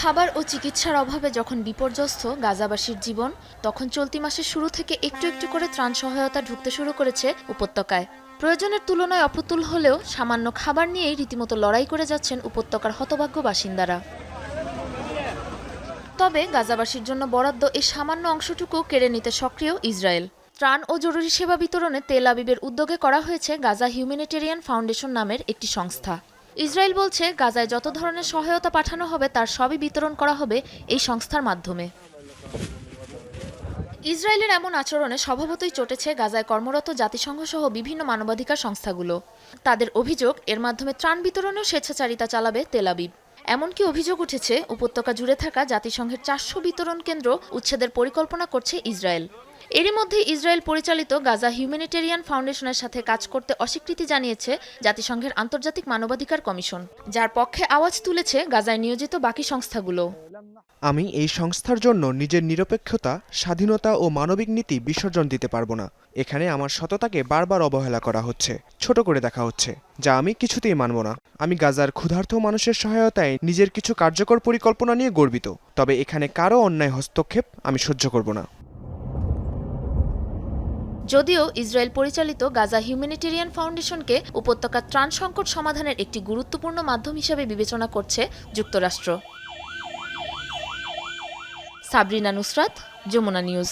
খাবার ও চিকিৎসার অভাবে যখন বিপর্যস্ত গাজাবাসীর জীবন, তখন চলতি মাসের শুরু থেকে একটু একটু করে ত্রাণ সহায়তা ঢুকতে শুরু করেছে উপত্যকায়। প্রয়োজনের তুলনায় অপ্রতুল হলেও সামান্য খাবার নিয়েই রীতিমতো লড়াই করে যাচ্ছেন উপত্যকার হতভাগ্য বাসিন্দারা। তবে গাজাবাসীর জন্য বরাদ্দ এই সামান্য অংশটুকু কেড়ে নিতে সক্রিয় ইসরায়েল। ত্রাণ ও জরুরি সেবা বিতরণে তেল আবিবের উদ্যোগে করা হয়েছে গাজা হিউম্যানিটেরিয়ান ফাউন্ডেশন নামের একটি সংস্থা। ইসরায়েল বলছে, গাজায় যত ধরনের সহায়তা পাঠানো হবে, তার সবই বিতরণ করা হবে এই সংস্থার মাধ্যমে। ইসরায়েলের এমন আচরণে স্বভাবতই চটেছে গাজায় কর্মরত জাতিসংঘ সহ বিভিন্ন মানবাধিকার সংস্থাগুলো। তাদের অভিযোগ, এর মাধ্যমে ত্রাণ বিতরণেও স্বেচ্ছাচারিতা চালাবে তেলাবিব এমনকি অভিযোগ উঠেছে, উপত্যকা জুড়ে থাকা জাতিসংঘের চারশো বিতরণ কেন্দ্র উচ্ছেদের পরিকল্পনা করছে ইসরায়েল। এরই মধ্যে ইসরায়েল পরিচালিত গাজা হিউম্যানিটেরিয়ান ফাউন্ডেশনের সাথে কাজ করতে অস্বীকৃতি জানিয়েছে জাতিসংঘের আন্তর্জাতিক মানবাধিকার কমিশন, যার পক্ষে আওয়াজ তুলেছে গাজায় নিয়োজিত বাকি সংস্থাগুলো। আমি এই সংস্থার জন্য নিজের নিরপেক্ষতা, স্বাধীনতা ও মানবিক নীতি বিসর্জন দিতে পারব না। এখানে আমার সততাকে বারবার অবহেলা করা হচ্ছে, ছোট করে দেখা হচ্ছে, যা আমি কিছুতেই মানব না। আমি গাজার ক্ষুধার্ত মানুষের সহায়তায় নিজের কিছু কার্যকর পরিকল্পনা নিয়ে গর্বিত, তবে এখানে কারও অন্যায় হস্তক্ষেপ আমি সহ্য করব না। যদিও ইসরায়েল পরিচালিত গাজা হিউম্যানিটেরিয়ান ফাউন্ডেশনকে উপত্যকার ত্রাণ সংকট সমাধানের একটি গুরুত্বপূর্ণ মাধ্যম হিসেবে বিবেচনা করছে যুক্তরাষ্ট্র। সাবরিনা নুসরাত, যমুনা নিউজ।